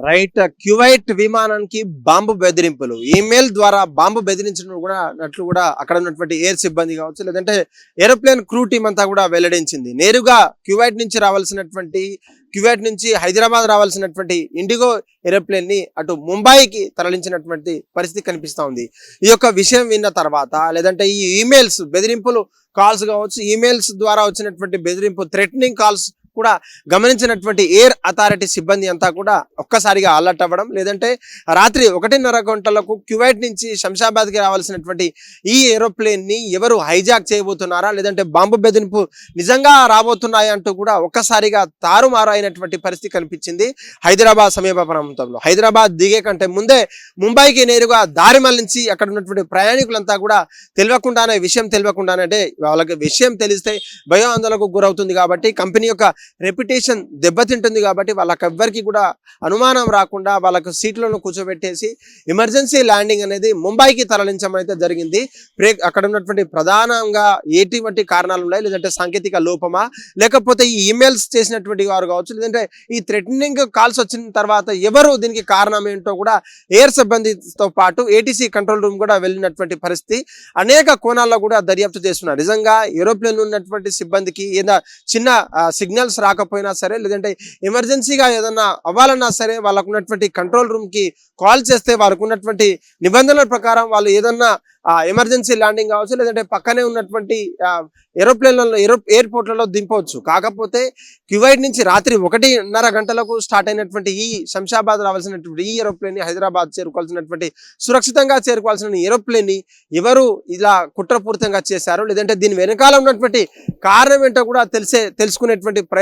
Right క్యువైట్ విమానానికి bomb బెదిరింపులు. Email ద్వారా బాంబు బెదిరించడం కూడా నట్లు కూడా అక్కడ ఉన్నటువంటి ఎయిర్ సిబ్బంది కావచ్చు లేదంటే ఏరోప్లేన్ క్రూ టీం అంతా కూడా వెల్లడించింది. నేరుగా క్యువైట్ నుంచి రావాల్సినటువంటి క్యువైట్ నుంచి హైదరాబాద్ రావాల్సినటువంటి ఇండిగో ఏరోప్లేన్ని అటు ముంబైకి తరలించినటువంటి పరిస్థితి కనిపిస్తూ ఉంది. ఈ యొక్క విషయం విన్న తర్వాత లేదంటే ఈ ఈమెయిల్స్ బెదిరింపులు కాల్స్ కావచ్చు ఈమెయిల్స్ ద్వారా వచ్చినటువంటి బెదిరింపు థ్రెటనింగ్ కాల్స్ కూడా గమనించినటువంటి ఎయిర్ అథారిటీ సిబ్బంది అంతా కూడా ఒక్కసారిగా అలర్ట్ అవ్వడం లేదంటే రాత్రి ఒకటిన్నర గంటలకు క్యువైట్ నుంచి శంషాబాద్కి రావాల్సినటువంటి ఈ ఏరోప్లేన్ని ఎవరు హైజాక్ చేయబోతున్నారా లేదంటే బాంబు బెదిరింపు నిజంగా రాబోతున్నాయి అంటూ కూడా ఒక్కసారిగా తారుమారు అయినటువంటి పరిస్థితి కనిపించింది హైదరాబాద్ సమీప ప్రాంతంలో. హైదరాబాద్ దిగే కంటే ముందే ముంబైకి నేరుగా దారి మళ్ళించి అక్కడ ఉన్నటువంటి ప్రయాణికులంతా కూడా తెలియకుండానే విషయం తెలియకుండానే అంటే వాళ్ళకి విషయం తెలిస్తే భయాందోళనకు గురవుతుంది కాబట్టి కంపెనీ యొక్క రెప్యుటేషన్ దెబ్బతింటుంది కాబట్టి వాళ్ళకి ఎవ్వరికి కూడా అనుమానం రాకుండా వాళ్ళకు సీట్లను కూర్చోబెట్టేసి ఎమర్జెన్సీ ల్యాండింగ్ అనేది ముంబైకి తరలించడం అయితే జరిగింది. ప్రే అక్కడ ఉన్నటువంటి ప్రధానంగా ఎటువంటి కారణాలు ఉన్నాయి? లేదంటే సాంకేతిక లోపమా? లేకపోతే ఈ ఈమెయిల్స్ చేసినటువంటి వారు కావచ్చు? లేదంటే ఈ థ్రెటనింగ్ కాల్స్ వచ్చిన తర్వాత ఎవరు దీనికి కారణం ఏంటో కూడా ఎయిర్ సిబ్బందితో పాటు ఏటీసీ కంట్రోల్ రూమ్ కూడా వెళ్ళినటువంటి పరిస్థితి. అనేక కోణాల్లో కూడా దర్యాప్తు చేస్తున్నారు. నిజంగా ఏరోప్లేన్ ఉన్నటువంటి సిబ్బందికి ఏదైనా చిన్న సిగ్నల్స్ రాకపోయినా సరే లేదంటే ఎమర్జెన్సీగా ఏదన్నా అవ్వాలన్నా సరే వాళ్ళకు ఉన్నటువంటి కంట్రోల్ రూమ్కి కాల్ చేస్తే వాళ్ళకు ఉన్నటువంటి నిబంధనల ప్రకారం వాళ్ళు ఏదన్నా ఎమర్జెన్సీ ల్యాండింగ్ కావచ్చు లేదంటే పక్కనే ఉన్నటువంటి ఏరోప్లేన్లలో ఏరో ఎయిర్పోర్ట్లలో దింపవచ్చు. కాకపోతే క్యువైట్ నుంచి రాత్రి ఒకటిన్నర గంటలకు స్టార్ట్ అయినటువంటి ఈ శంషాబాద్ రావాల్సినటువంటి ఈ ఏరోప్లేన్ని హైదరాబాద్ చేరుకోవాల్సినటువంటి సురక్షితంగా చేరుకోవాల్సిన ఏరోప్లేన్ని ఎవరు ఇలా కుట్రపూరితంగా చేశారు? లేదంటే దీని వెనకాల ఉన్నటువంటి కారణం ఏంటో కూడా తెలిసే తెలుసుకునేటువంటి ప్రయత్నం